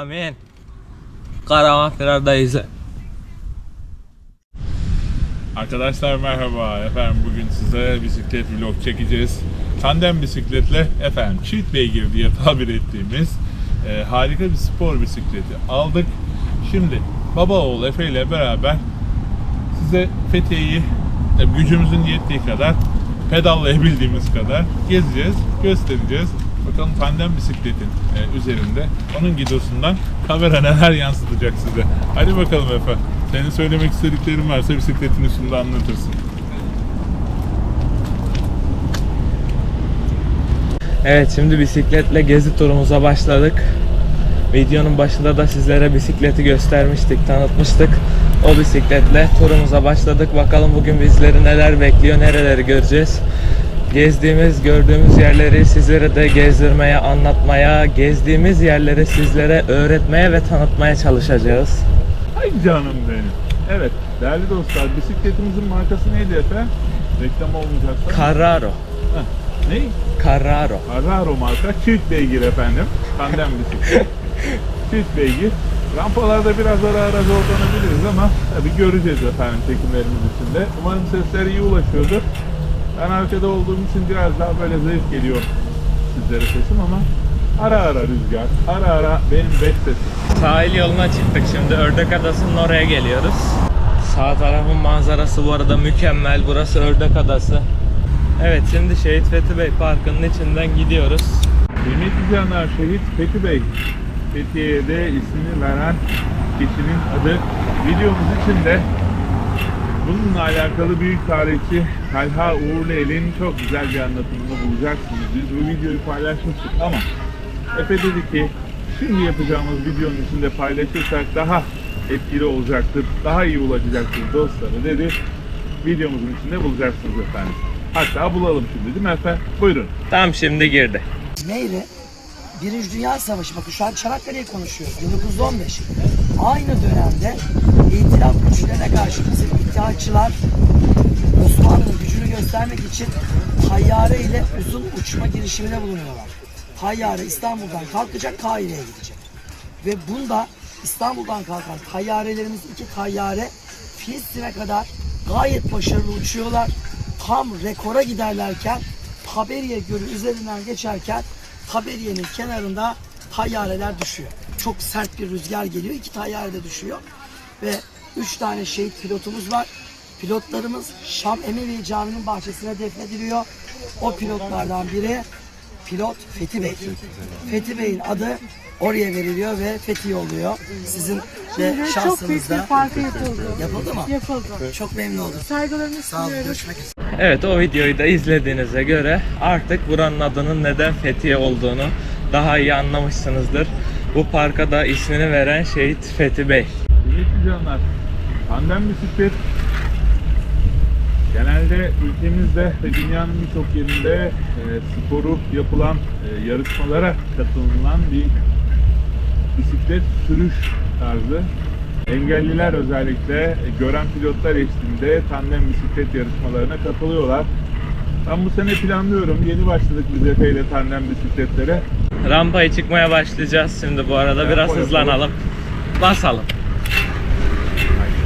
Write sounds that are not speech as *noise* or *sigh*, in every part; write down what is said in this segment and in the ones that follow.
Amin. Karavan firardayız. Arkadaşlar merhaba efendim bugün size bisiklet vlog çekeceğiz. Tandem bisikletle efendim çift beygir diye tabir ettiğimiz e, harika bir spor bisikleti aldık. Şimdi baba oğul Efe ile beraber size Fethiye'yi e, gücümüzün yettiği kadar pedallayabildiğimiz kadar gezeceğiz, göstereceğiz. Bakalım tandem bisikletin e, üzerinde onun gidosundan kamera neler yansıtacak size. Hadi bakalım Efe. Senin söylemek istediklerin varsa bisikletin üstünde anlatırsın. Evet şimdi bisikletle gezi turumuza başladık. Videonun başında da sizlere bisikleti göstermiştik, tanıtmıştık. O bisikletle turumuza başladık. Bakalım bugün bizleri neler bekliyor, nereleri göreceğiz. Gezdiğimiz, gördüğümüz yerleri sizlere de gezdirmeye, anlatmaya, gezdiğimiz yerleri sizlere öğretmeye ve tanıtmaya çalışacağız. Ay canım benim. Evet değerli dostlar bisikletimizin markası neydi Efe? Reklam olmayacaksa. Carraro. Heh, ne? Carraro. Carraro marka çift beygir efendim. Tandem bisiklet. *laughs* çift beygir. Rampalarda biraz ara ara zorlanabiliriz ama tabii göreceğiz efendim çekimlerimiz içinde. Umarım sesler iyi ulaşıyordur. Ben arkada olduğum için biraz daha böyle zayıf geliyor sizlere sesim ama ara ara rüzgar, ara ara benim beş sesim. Sahil yoluna çıktık şimdi Ördek Adası'nın oraya geliyoruz. Sağ tarafın manzarası bu arada mükemmel. Burası Ördek Adası. Evet şimdi Şehit Fethi Bey Parkı'nın içinden gidiyoruz. Kıymetli canlar Şehit Fethi Bey. Fethiye'de ismini veren kişinin adı videomuz içinde bununla alakalı büyük tarihçi Talha Uğurluel'in çok güzel bir anlatımını bulacaksınız. Biz bu videoyu paylaşmıştık ama Efe dedi ki şimdi yapacağımız videonun içinde paylaşırsak daha etkili olacaktır, daha iyi ulaşacaktır dostları dedi. Videomuzun içinde bulacaksınız efendim. Hatta bulalım şimdi değil mi Efe? Buyurun. Tam şimdi girdi. Neydi? Birinci Dünya Savaşı, bakın şu an Çanakkale'yi konuşuyoruz, 1915. Aynı dönemde İtilaf güçlerine karşı bizim İttihatçılar Osmanlı'nın gücünü göstermek için tayyare ile uzun uçma girişimine bulunuyorlar. Tayyare İstanbul'dan kalkacak, Kahire'ye gidecek. Ve bunda İstanbul'dan kalkan tayyarelerimiz iki tayyare Filistin'e kadar gayet başarılı uçuyorlar. Tam rekora giderlerken Taberiye Gölü üzerinden geçerken Taberiye'nin kenarında tayyareler düşüyor. Çok sert bir rüzgar geliyor. iki tayyare de düşüyor. Ve üç tane şehit pilotumuz var. Pilotlarımız Şam Emevi Camii'nin bahçesine defnediliyor. O pilotlardan biri pilot Fethi Bey. Fethi Bey'in adı oraya veriliyor ve Fethi oluyor. Sizin de Çok büyük bir yapıldı. yapıldı mı? Yapıldı. Çok memnun oldum. Saygılarımı Sağ olun. sunuyoruz. Görüşmek üzere. Evet o videoyu da izlediğinize göre artık buranın adının neden Fethiye olduğunu daha iyi anlamışsınızdır. Bu parka da ismini veren Şehit Fethi Bey. Kıymetli canlar, tandem bisiklet genelde ülkemizde ve dünyanın birçok yerinde e, sporu yapılan e, yarışmalara katılılan bir bisiklet sürüş tarzı. Engelliler özellikle e, gören pilotlar eşliğinde tandem bisiklet yarışmalarına katılıyorlar. Ben bu sene planlıyorum. Yeni başladık biz Efe ile tandem bisikletlere. Rampaya çıkmaya başlayacağız şimdi bu arada. Biraz Tempo hızlanalım. Basalım.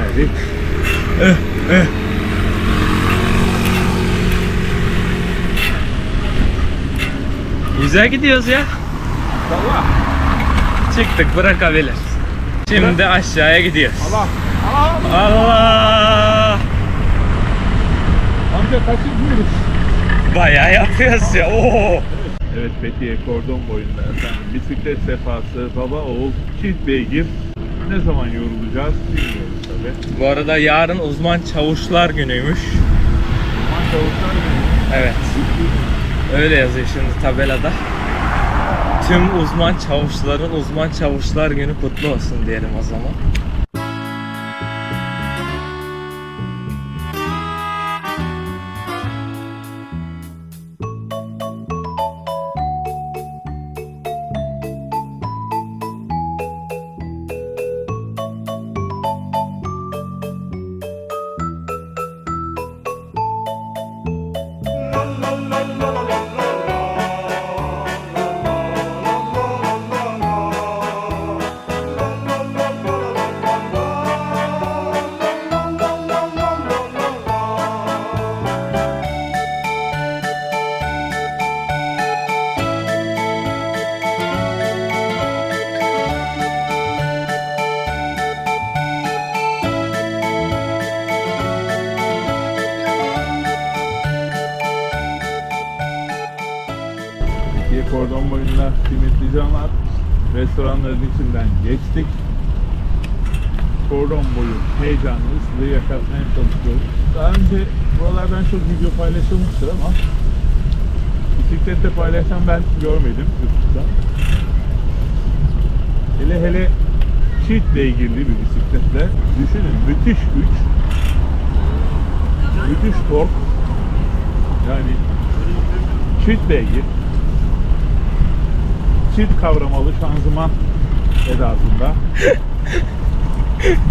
Haydi. Güzel gidiyoruz ya. Allah! Çıktık bırakabilir. Şimdi aşağıya gidiyoruz. Allah! Allah! Allah! Amca kaçırmıyoruz. Bayağı yapıyoruz ya. Oo! Evet Fethiye kordon boyunda efendim bisiklet sefası baba oğul çift beygir ne zaman yorulacağız bilmiyoruz tabi. Bu arada yarın uzman çavuşlar günüymüş. Aman çavuşlar mı? Evet. Öyle yazıyor şimdi tabelada. Tüm uzman çavuşların uzman çavuşlar günü kutlu olsun diyelim o zaman. Kıymetli canlar. Restoranların içinden geçtik. Kordon boyu heyecanını size yaşatmaya çalışıyoruz. Daha önce buralardan çok video paylaşılmıştır ama bisiklette paylaşan ben görmedim YouTube'da. Hele hele çift beygirli bir bisikletle düşünün müthiş güç, müthiş tork, yani çift beygir, çift kavramalı şanzıman edasında. *laughs*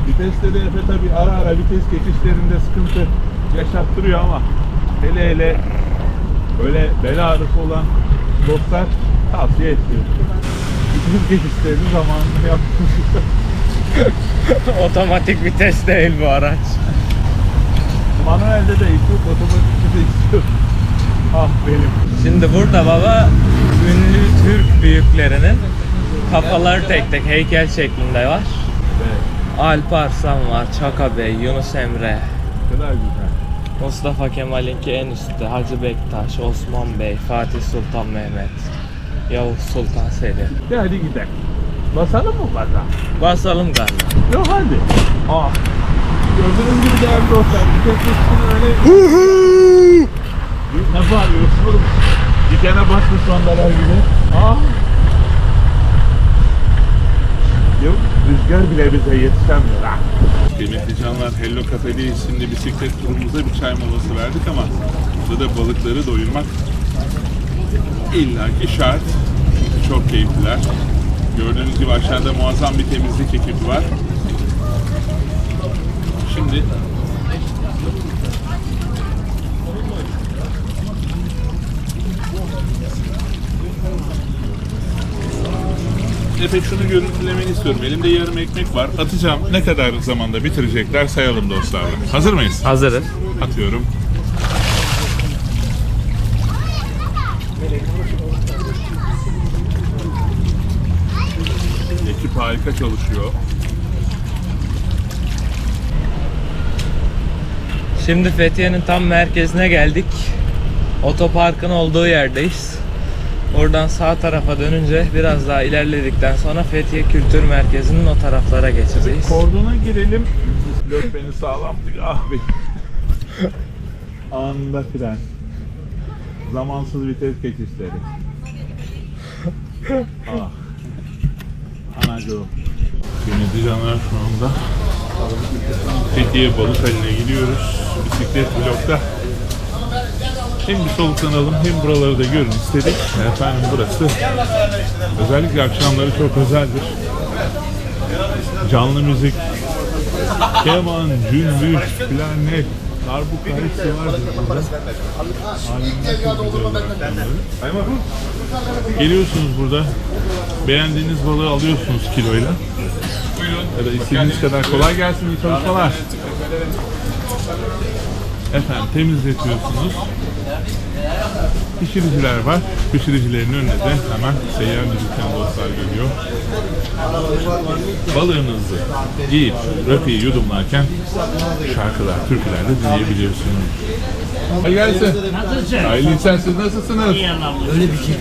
Vitesleri Efe tabi ara ara vites geçişlerinde sıkıntı yaşattırıyor ama hele hele öyle bel ağrısı olan dostlar tavsiye etmiyorum. Vites geçişlerini zamanında yapmış. *laughs* Otomatik vites değil bu araç. Manuelde de yok, otomatikte de iş yok. Ah benim. Şimdi burada baba Türk büyüklerinin kafaları tek tek heykel şeklinde var. Evet, Alp Arslan var, Çaka Bey, Yunus Emre, ne kadar güzel. Mustafa Kemal'inki en üstte, Hacı Bektaş, Osman Bey, Fatih Sultan Mehmet, Yavuz Sultan Selim. De hadi gidelim. Basalım mı baza? Basalım galiba. Yok hadi. Ah. Gördüğünüz gibi değerli dostlar. Vites geçişini öyle... ne bağırıyorsun oğlum? Dikene basmış sondalar gibi. Ah. Yok, rüzgar bile bize yetişemiyor ha. Kıymetli canlar, Hello Cafe'deyiz. Şimdi bisiklet turumuza bir çay molası verdik ama burada da balıkları doyurmak illaki şart. Çünkü çok keyifliler. Gördüğünüz gibi aşağıda muazzam bir temizlik ekibi var. Şimdi Efe şunu görüntülemeni istiyorum. Elimde yarım ekmek var. Atacağım. Ne kadar zamanda bitirecekler sayalım dostlarla. Hazır mıyız? Hazırız. Atıyorum. Ekip harika çalışıyor. Şimdi Fethiye'nin tam merkezine geldik. Otoparkın olduğu yerdeyiz. Oradan sağ tarafa dönünce biraz daha ilerledikten sonra Fethiye Kültür Merkezi'nin o taraflara geçeceğiz. Kordona girelim. Bisiklet beni sağlam tutuyor. Ah be. Anında fren. Zamansız vites geçişleri. ah. Anacığım. Kıymetli canlar şu anda Fethiye Balık Haline gidiyoruz. Bisiklet vlogda hem bir soluklanalım hem buraları da görün istedik. Efendim burası özellikle akşamları çok özeldir. Canlı müzik, keman, cümbüş, klarnet, darbuka hepsi vardır burada. Geliyorsunuz burada, beğendiğiniz balığı alıyorsunuz kiloyla. Ya da istediğiniz kadar kolay gelsin iyi çalışmalar. Efendim temizletiyorsunuz. Pişiriciler var. Pişiricilerin önünde de hemen seyyar müzisyen dostlar geliyor. Balığınızı yiyip rakıyı yudumlarken şarkılar, türküler de dinleyebiliyorsunuz. Hadi gelsin. Hayırlı işler siz nasılsınız? Öyle bir şey.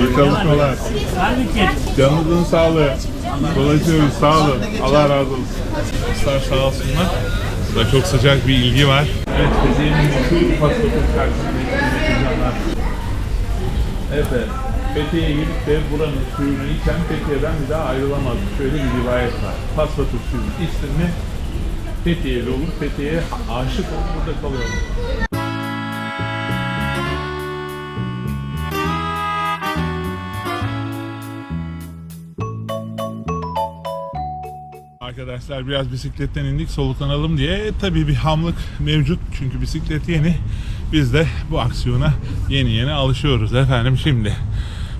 İyi çalışmalar. Canınızın sağlığı. Dolaşıyoruz. Sağ olun. Allah razı olsun. Dostlar sağ olsunlar. Burada çok sıcak bir ilgi var. Evet, Fethiye'nin meşhur paspatın karşısındaki mekanlar. Evet, Fethiye'ye gidip de buranın suyunu içen Fethiye'den bir daha ayrılamaz. Şöyle bir rivayet var. Paspatın suyunu içtin mi Fethiye'li olur. Fethiye'ye aşık olup burada kalıyor. Arkadaşlar biraz bisikletten indik soluklanalım diye tabii bir hamlık mevcut çünkü bisiklet yeni biz de bu aksiyona yeni yeni alışıyoruz efendim. Şimdi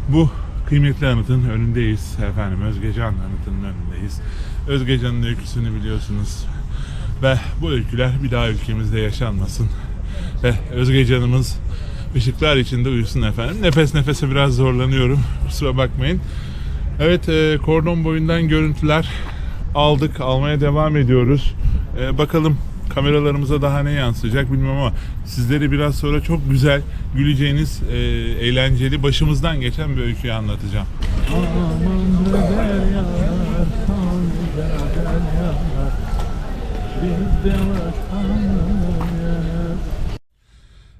bu kıymetli anıtın önündeyiz efendim. Özgecan anıtının önündeyiz. Özgecan'ın öyküsünü biliyorsunuz. Ve bu öyküler bir daha ülkemizde yaşanmasın. Ve Özgecan'ımız ışıklar içinde uyusun efendim. Nefes nefese biraz zorlanıyorum. Kusura bakmayın. Evet, e, kordon boyundan görüntüler aldık, almaya devam ediyoruz. E, bakalım kameralarımıza daha ne yansıyacak bilmem ama sizlere biraz sonra çok güzel güleceğiniz e, eğlenceli başımızdan geçen bir öyküyü anlatacağım.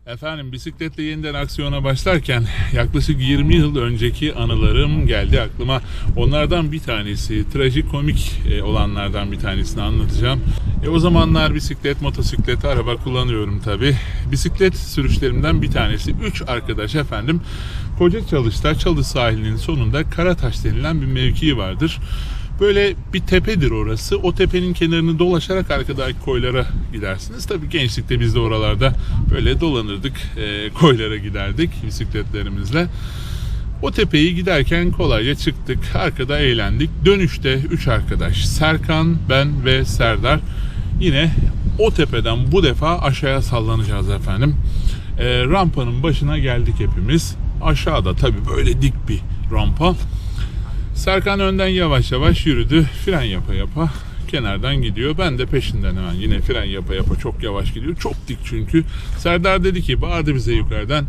Efendim bisikletle yeniden aksiyona başlarken yaklaşık 20 yıl önceki anılarım geldi aklıma. Onlardan bir tanesi, trajikomik e, olanlardan bir tanesini anlatacağım. E, o zamanlar bisiklet, motosiklet, araba kullanıyorum tabi. Bisiklet sürüşlerimden bir tanesi. Üç arkadaş efendim Koca Çalış'ta, Çalı sahilinin sonunda Karataş denilen bir mevkii vardır. Böyle bir tepedir orası. O tepenin kenarını dolaşarak arkadaki koylara gidersiniz. Tabii gençlikte biz de oralarda böyle dolanırdık. e, koylara giderdik bisikletlerimizle. O tepeyi giderken kolayca çıktık. Arkada eğlendik. Dönüşte 3 arkadaş Serkan, ben ve Serdar yine o tepeden bu defa aşağıya sallanacağız efendim. E, rampanın başına geldik hepimiz. Aşağıda tabii böyle dik bir rampa. Serkan önden yavaş yavaş yürüdü. Fren yapa yapa kenardan gidiyor. Ben de peşinden hemen yine fren yapa yapa çok yavaş gidiyor. Çok dik çünkü. Serdar dedi ki bağırdı bize yukarıdan.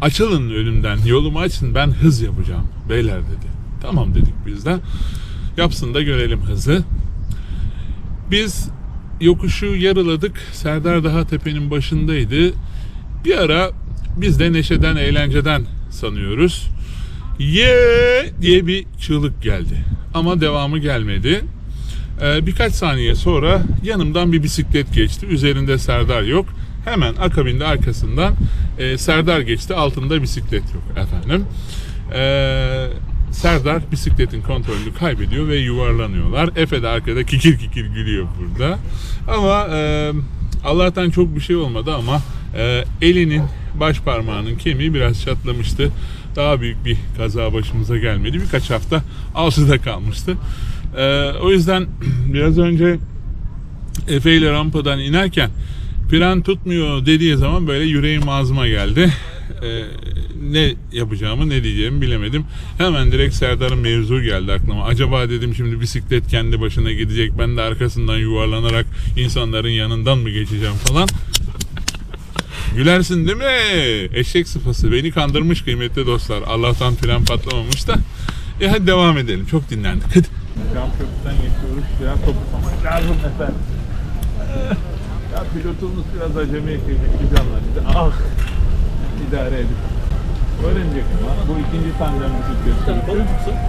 Açılın önümden yolumu açın ben hız yapacağım beyler dedi. Tamam dedik biz de. Yapsın da görelim hızı. Biz yokuşu yarıladık. Serdar daha tepenin başındaydı. Bir ara biz de neşeden eğlenceden sanıyoruz. Ye diye bir çığlık geldi. Ama devamı gelmedi. Ee, birkaç saniye sonra yanımdan bir bisiklet geçti. Üzerinde Serdar yok. Hemen akabinde arkasından e, Serdar geçti. Altında bisiklet yok efendim. Ee, Serdar bisikletin kontrolünü kaybediyor ve yuvarlanıyorlar. Efe de arkada kikir kikir gülüyor burada. Ama e, Allah'tan çok bir şey olmadı ama e, elinin baş parmağının kemiği biraz çatlamıştı. Daha büyük bir kaza başımıza gelmedi. Birkaç hafta altıda kalmıştı. E, o yüzden *clears throat* biraz önce Efe ile rampadan inerken fren tutmuyor dediği zaman böyle yüreğim ağzıma geldi. Ee, ne yapacağımı ne diyeceğimi bilemedim. Hemen direkt Serdar'ın mevzu geldi aklıma. Acaba dedim şimdi bisiklet kendi başına gidecek. Ben de arkasından yuvarlanarak insanların yanından mı geçeceğim falan. Gülersin değil mi? Eşek sıfası. Beni kandırmış kıymetli dostlar. Allah'tan fren patlamamış da. E hadi devam edelim. Çok dinlendik. Hadi. Cam köprüden geçiyoruz. Biraz toplamak lazım efendim. *laughs* Ya pilotumuz biraz acemi kıymetli canlar. Bir ah idare edin. Öğrenecek ama bu ikinci tandem bisiklet sürüşü.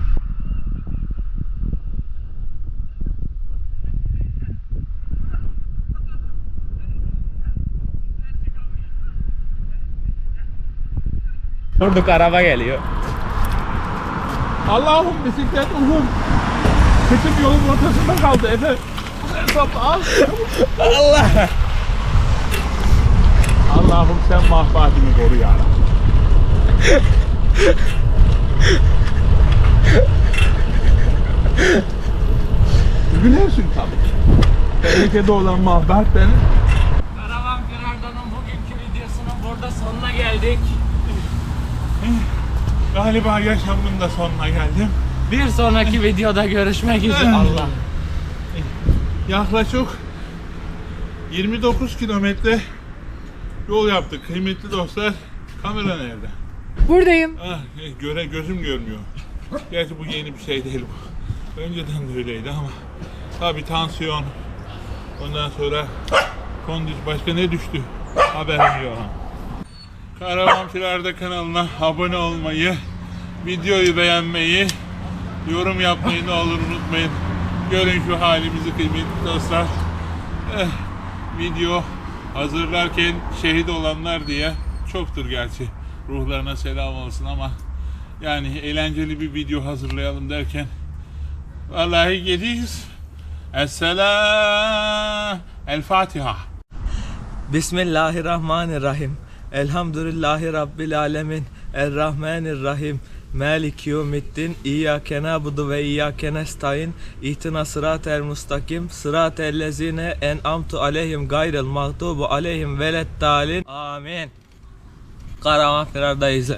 Durduk araba geliyor. Allah'ım bisiklet uzun. Küçük yolun ortasında kaldı Efe. Al. Allah! Allah'ım sen mahfatimi koru ya. Gülersin tabii. Tehlikede olan mahbat benim. Karavan Firardan'ın bugünkü videosunun burada sonuna geldik. Galiba yaşamımın da sonuna geldim. Bir sonraki videoda görüşmek üzere. Allah. Yaklaşık 29 kilometre yol yaptık kıymetli dostlar. Kamera nerede? Buradayım. Ah, göre gözüm görmüyor. Gerçi bu yeni bir şey değil bu. Önceden de öyleydi ama tabi tansiyon. Ondan sonra kondis başka ne düştü? Haberim yok. Karavan Firarda kanalına abone olmayı, videoyu beğenmeyi, yorum yapmayı ne olur unutmayın. Görün şu halimizi kıymetli dostlar. Eh, video hazırlarken şehit olanlar diye çoktur gerçi. Ruhlarına selam olsun ama yani eğlenceli bir video hazırlayalım derken vallahi gidiyiz. Esselam. El Fatiha. Bismillahirrahmanirrahim. Elhamdülillahi Rabbil alemin. Errahmanirrahim. Malik yevmiddin. İyyâke nâbudu ve iyyâke nestaîn. İhtina sıratel mustakim. Sıratel lezine en'amtu aleyhim gayril mağdubu aleyhim veleddâlin. Amin. Karavan firardayız.